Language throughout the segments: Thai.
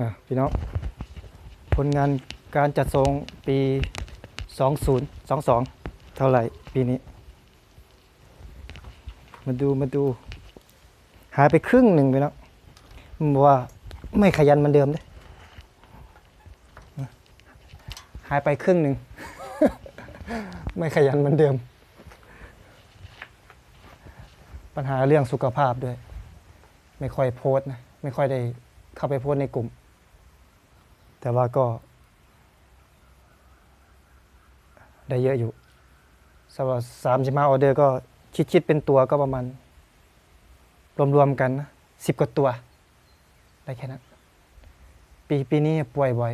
อะพี่น้องผลงานการจัดทรงปี 2022 เท่าไหร่ปีนี้ มาดูมาดู หายไปครึ่งหนึ่งไปแล้วว่าไม่ขยันเหมือนเดิมเลยหายไปครึ่งหนึ่ง ไม่ขยันเหมือนเดิม ปัญหาเรื่องสุขภาพด้วย ไม่ค่อยโพสต์นะ ไม่ค่อยได้เข้าไปโพสต์ในกลุ่ม แต่ว่าก็ ได้เยอะอยู่สำหรับสามสิบห้าออเดอร์ก็คิดๆเป็นตัวก็ประมาณ รวมๆกันนะสิบกว่าตัว ได้แค่นั้น ปีปีนี้ป่วยบ่อย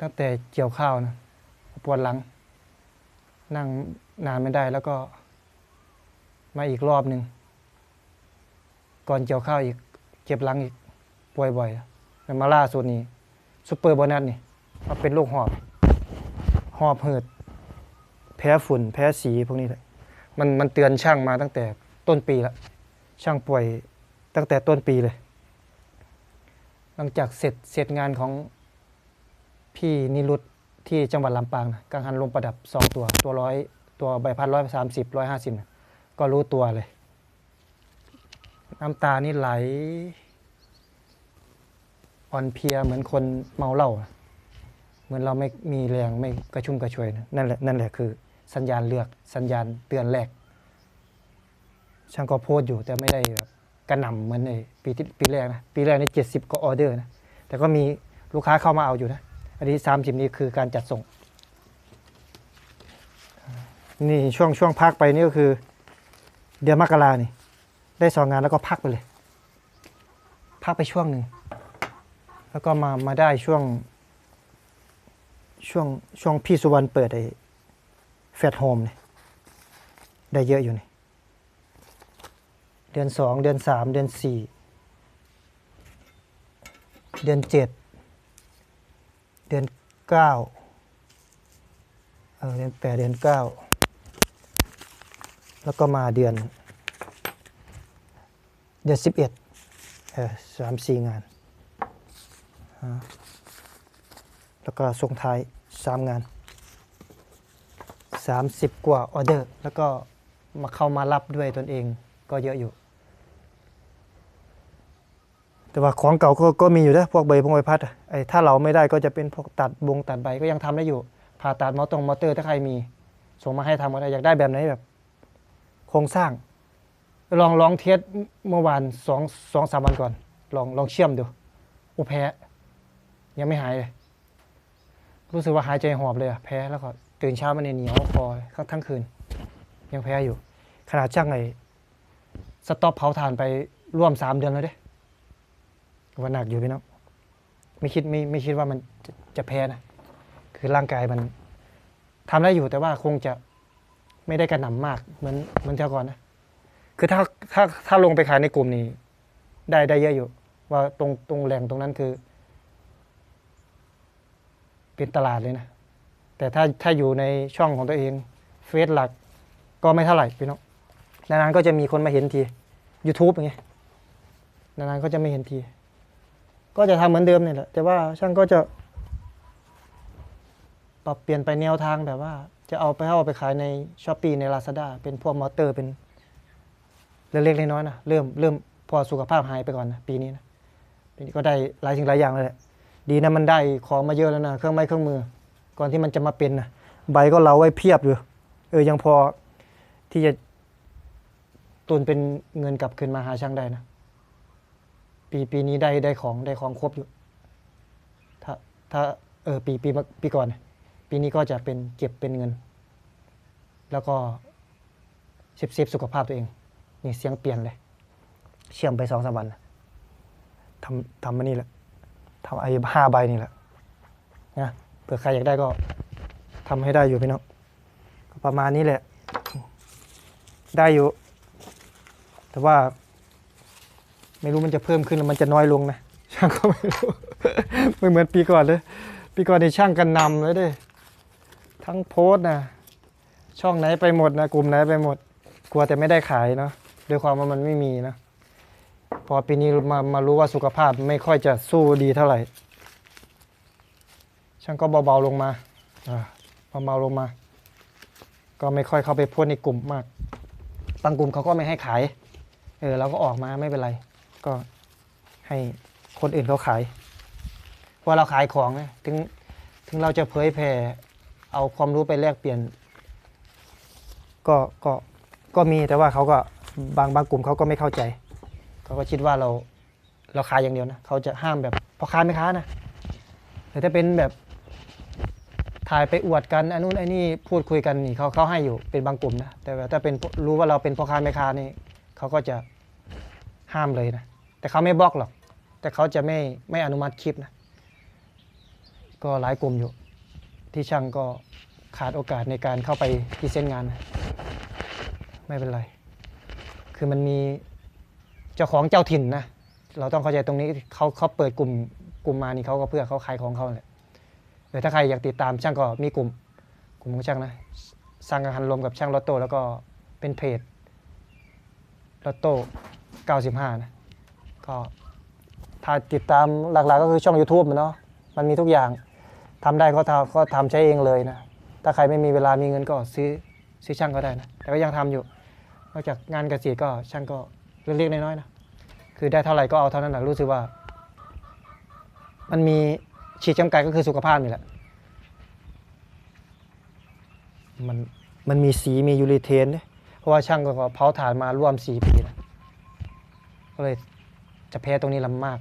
ตั้งแต่เกี่ยวข้าวนะปวดหลัง นั่งนานไม่ได้แล้วก็มาอีกรอบหนึ่ง ก่อนเกี่ยวข้าวอีกเจ็บหลังอีกป่วยบ่อยมาล่าสุดนี้ ซูเปอร์โบนัสนี่มาเป็นโรคหอบ หอบหืดแพ้ฝุ่น แพ้สีพวกนี้เลยมันมันเตือนช่างมาตั้งแต่ต้นปีล้วช่างป่วยตั้งแต่ต้นปีเลย หลังจากเสร็จเสร็จงานของพี่นิรุตที่จังหวัดลำปางนะกังหันลมประดับสองตัวตัวร้อยตัวใบพัดร้อยสามสิบร้อยห้าสิบก็รู้ตัวเลย น้ำตานี่ไหล อ่อนเพลียเหมือนคนเมาเหล้าเหมือนเราไม่มีแรงไม่กระชุ่มกระชวยนะนั่นแหละนั่นแหละคือสัญญาณเลือกสัญญาณเตือนแรก ช่างก็โพสอยู่แต่ไม่ได้แบบกระหน่ำเหมือนในปีที่ปีแรกนะปีแรกในเจ็ดสิบก็ออเดอร์นะแต่ก็มีลูกค้าเข้ามาเอาอยู่นะ อันนี้สามสิบนี่คือการจัดส่ง นี่ช่วงช่วงพักไปนี่ก็คือ เดือนมกรานี่ ได้สองงานแล้วก็พักไปเลย พักไปช่วงหนึ่ง แล้วก็มามาได้ช่วง ช่วงช่วงพี่สุวรรณเปิดไอ้แฟตโฮมเนี่ยได้เยอะอยู่นี่เดือนสองเดือนสามเดือนสี่เดือนเจ็ดเดือนเก้าเออเดือนแปดเดือนเก้าแล้วก็มาเดือน เดือนสิบเอ็ดเออสามสี่งาน แล้วก็ส่งท้ายสามงานสามสิบกว่าออเดอร์ แล้วก็มาเข้ามารับด้วยตนเองก็เยอะอยู่ แต่ว่าของเก่าก็ก็มีอยู่นะพวกใบพงใบพัดไอ้ถ้าเราไม่ได้ก็จะเป็นพวกตัดบงตัดใบก็ยังทำได้อยู่ ผ่าตัดมอตรงมอเตอร์ถ้าใครมี ส่งมาให้ทำก็ได้อยากได้แบบไหนแบบ โครงสร้าง ลองลองเทสเมื่อวานสองสองสามวันก่อน ลองลองเชื่อมดูอุแพ้ ยังไม่หายเลย รู้สึกว่าหายใจหอบเลยอะแพ้แล้วก็ตื่นเช้ามันเนี่ยเหนียวคอทั้งทั้งคืน ยังแพ้อยู่ ขนาดช่างไอ้สต็อปเผาถ่านไปร่วมสามเดือนแล้วเด้ว่าหนักอยู่พี่น้องไม่คิดไม่ไม่คิดว่ามันจะจะแพ้นะ คือร่างกายมันทำได้อยู่แต่ว่าคงจะไม่ได้กระหน่ำมากเหมือนเหมือนเท่าก่อนนะ คือถ้าถ้าถ้าลงไปขายในกลุ่มนี้ ได้ได้เยอะอยู่ ว่าตรงตรงแหล่งตรงนั้นคือ เป็นตลาดเลยนะ แต่ถ้าถ้าอยู่ในช่องของตัวเองเฟซหลักก็ไม่เท่าไหร่พี่น้องนานๆก็จะมีคนมาเห็นที YouTube อย่างเงี้ยนานๆก็จะไม่เห็นที ก็จะทำเหมือนเดิมเนี่ยแหละแต่ว่าช่างก็จะ ปรับเปลี่ยนไปแนวทางแบบว่า จะเอาไปเอาไปขายในช้อปปีใน Lazada เป็นพวกมอเตอร์เป็นเล็กๆน้อยๆนะเริ่มเริ่มพอสุขภาพหายไปก่อนนะปีนี้นะปีนี้ก็ได้หลายสิ่งหลายอย่างเลยแหละ ดีนะมันได้ของมาเยอะแล้วนะเครื่องไม้เครื่องมือ ก่อนที่มันจะมาเป็นนะใบก็เราไว้เพียบอยู่เออยังพอที่จะตุนเป็นเงินกลับคืนมาหาช่างได้นะ ปีปีนี้ได้ได้ของได้ของครบอยู่ ถ้าถ้าเออปีปีปีก่อน ปีนี้ก็จะเป็นเก็บเป็นเงิน แล้วก็เซฟเซฟสุขภาพตัวเอง นี่เสียงเปลี่ยนเลย เชื่อมไปสองสามวันทำทำมานี่แหละ ทำไอ้ห้าใบนี่แหละนะเผื่อใครอยากได้ก็ทำให้ได้อยู่พี่น้องประมาณนี้แหละ ได้อยู่ แต่ว่า ไม่รู้มันจะเพิ่มขึ้นหรือมันจะน้อยลงนะช่างก็ไม่รู้ไม่เหมือนปีก่อนเลย ปีก่อนในช่างกันนำเลยเด้ทั้งโพสต์นะช่องไหนไปหมดนะกลุ่มไหนไปหมด กลัวแต่ไม่ได้ขายเนาะด้วยความว่ามันไม่มีนะ ออปีนี้มามารู้ว่าสุขภาพไม่ค่อยจะสู้ดีเท่าไหร่ ช่างก็เบาๆลงมาอ่าเบาๆลงมา ก็ไม่ค่อยเข้าไปพูดในกลุ่มมาก บางกลุ่มเขาก็ไม่ให้ขาย เออเราก็ออกมาไม่เป็นไร ก็ให้คนอื่นเขาขายเพราะเราขายของไงถึงถึงเราจะเผยแผ่เอาความรู้ไปแลกเปลี่ยน ก็ก็ก็มีแต่ว่าเขาก็บางบางกลุ่มเขาก็ไม่เข้าใจ เขาก็คิดว่าเราเราขายอย่างเดียวนะเขาจะห้ามแบบพอค้าไม่ค้านะแต่ถ้าเป็นแบบถ่ายไปอวดกันอันนู้นไอ้นี่พูดคุยกันนี่เขาเขาให้อยู่เป็นบางกลุ่มนะแต่ว่าถ้าเป็นรู้ว่าเราเป็นพ่อค้าแม่ค้านี่เขาก็จะห้ามเลยนะแต่เขาไม่บล็อกหรอก แต่เขาจะไม่ไม่อนุมัติคลิปนะก็หลายกลุ่มอยู่ ที่ช่างก็ขาดโอกาสในการเข้าไปพรีเซนงานนะไม่เป็นไร คือมันมี เจ้าของเจ้าถิ่นนะเราต้องเข้าใจตรงนี้เขาเขาเปิดกลุ่มกลุ่มมานี่เขาก็เพื่อเขาขายของเขาแหละแต่ถ้าใครอยากติดตามช่างก็มีกลุ่มกลุ่มของช่างนะสร้างกังหันลมกับช่างลอตโต้แล้วก็เป็นเพจลอตโต้95 นะ ก็ถ้าติดตามหลักๆก็คือช่อง YouTube มันเนาะมันมีทุกอย่างทำได้ก็ทำก็ทำใช้เองเลยนะ ถ้าใครไม่มีเวลามีเงินก็ซื้อซื้อช่างก็ได้นะ แต่ก็ยังทำอยู่ นอกจากงานเกษตรก็ช่างก็ เล็กๆน้อยๆนะคือได้เท่าไหร่ก็เอาเท่านั้นนะรู้สึกว่า มันมีขีดจำกัดก็คือสุขภาพนี่แหละมันมันมีสีมียูริเทนเนี่ยเพราะว่าช่างก็เผาถ่านมาร่วมสี่ปีนะก็เลยจะแพ้ตรงนี้ลำมาก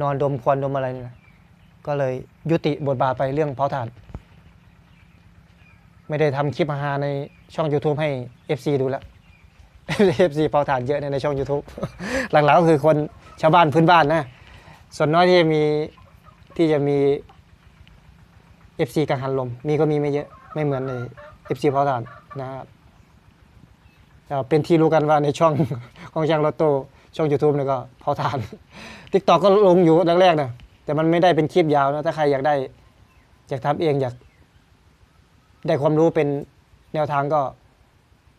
นอนดมควันดมอะไรนี่นะก็เลยยุติบทบาทไปเรื่องเผาถ่าน ไม่ได้ทำคลิปอาหาในช่อง YouTube ให้ FC ดูแล้ว FC เผาถ่านเยอะในช่อง YouTube หลักๆก็คือคนชาวบ้านพื้นบ้านนะ ส่วนน้อยที่จะมีที่จะมี FC กังหันลม มีก็มีไม่เยอะไม่เหมือนใน FC เผาถ่านนะครับเป็นที่รู้กันว่าในช่องของช่างรถโตช่อง YouTube เนี่ยก็เผาถ่าน TikTok ก็ลงอยู่แรกๆนะแต่มันไม่ได้เป็นคลิปยาวนะถ้าใครอยากได้อยากทำเองอยากได้ความรู้เป็นแนวทางก็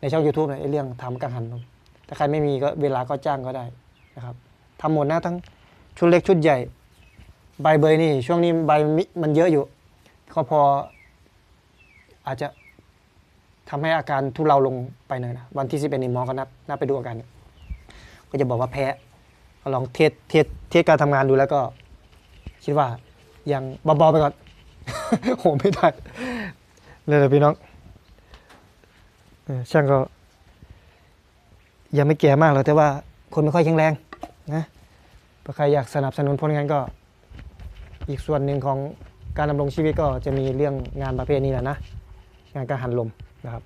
ในช่อง YouTube นะไอ้เรื่องทำกังหันลมถ้าใครไม่มีก็เวลาก็จ้างก็ได้นะครับทำหมดนะทั้งชุดเล็กชุดใหญ่ ใบเบยนี่ ช่วงนี้ใบมิมันเยอะอยู่ ก็พออาจจะทำให้อาการทุเลาลงไปหน่อยนะวันที่สิบเอ็ดนี่หมอก็นัดนัดไปดูอาการก็จะบอกว่าแพ้ก็ลองเทสเทสเทสการทำงานดูแล้วก็ คิดว่ายังเบาๆไปก่อนโหไม่ได้เลยพี่น้อง ช่างก็ ยังไม่แก่มากหรอกแต่ว่าคนไม่ค่อยแข็งแรงนะถ้าใครอยากสนับสนุนผลงานก็ อีกส่วนหนึ่งของการดำรงชีวิตก็จะมีเรื่องงานประเภทนี้แหละนะ งานการหันลมนะครับ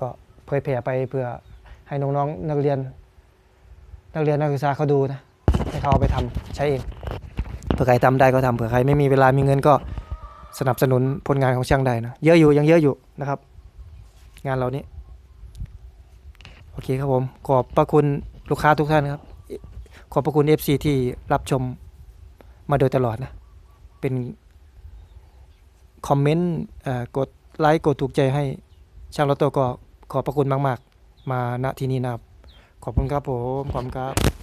ก็เผยแผ่ไปเพื่อให้น้องๆนักเรียน นักเรียนนักศึกษาเขาดูนะให้เขาเอาไปทำใช้เองเผื่อใครทำได้ก็ทำเผื่อใครไม่มีเวลามีเงินก็ สนับสนุนผลงานของช่างได้นะ เยอะอยู่ยังเยอะอยู่นะครับ งานเรานี้ โอเคครับผม ขอบพระคุณลูกค้าทุกท่านครับ ขอบพระคุณ FC ที่รับชมมาโดยตลอดนะ เป็นคอมเมนต์กดไลค์กดถูกใจให้ช่างรถโตก็ขอบพระคุณมาก ๆ มาณที่นี้นะครับ ขอบคุณครับผม ขอบคุณครับ